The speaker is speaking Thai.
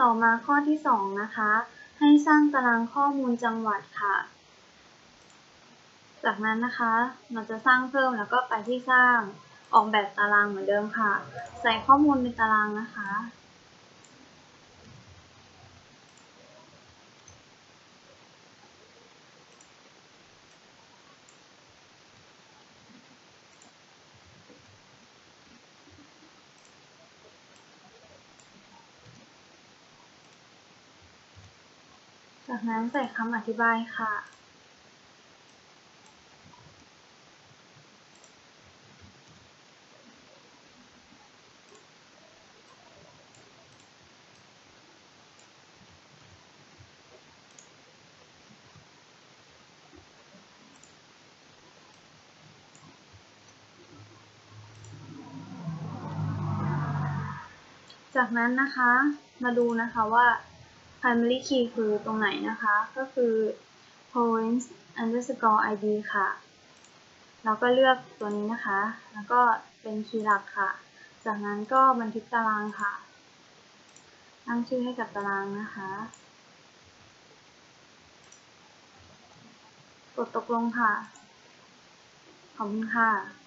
ต่อมาข้อที่สองนะคะ ให้สร้างตารางข้อมูลจังหวัดค่ะ จากนั้นนะคะ เราจะสร้างเพิ่มแล้วก็ไปที่สร้างออกแบบตารางเหมือนเดิมค่ะ ใส่ข้อมูลในตารางนะคะ จากนั้นใส่คำอธิบายค่ะ จากนั้นนะคะ มาดูนะคะว่า primary key คือตรงไหนนะคะ ก็คือ points underscore id ค่ะ เราก็เลือกตัวนี้นะคะ แล้วก็เป็นคีย์หลักค่ะ จากนั้นก็บันทึกตารางค่ะ ตั้งชื่อให้กับตารางนะคะ กดตกลงค่ะ ขอบคุณค่ะ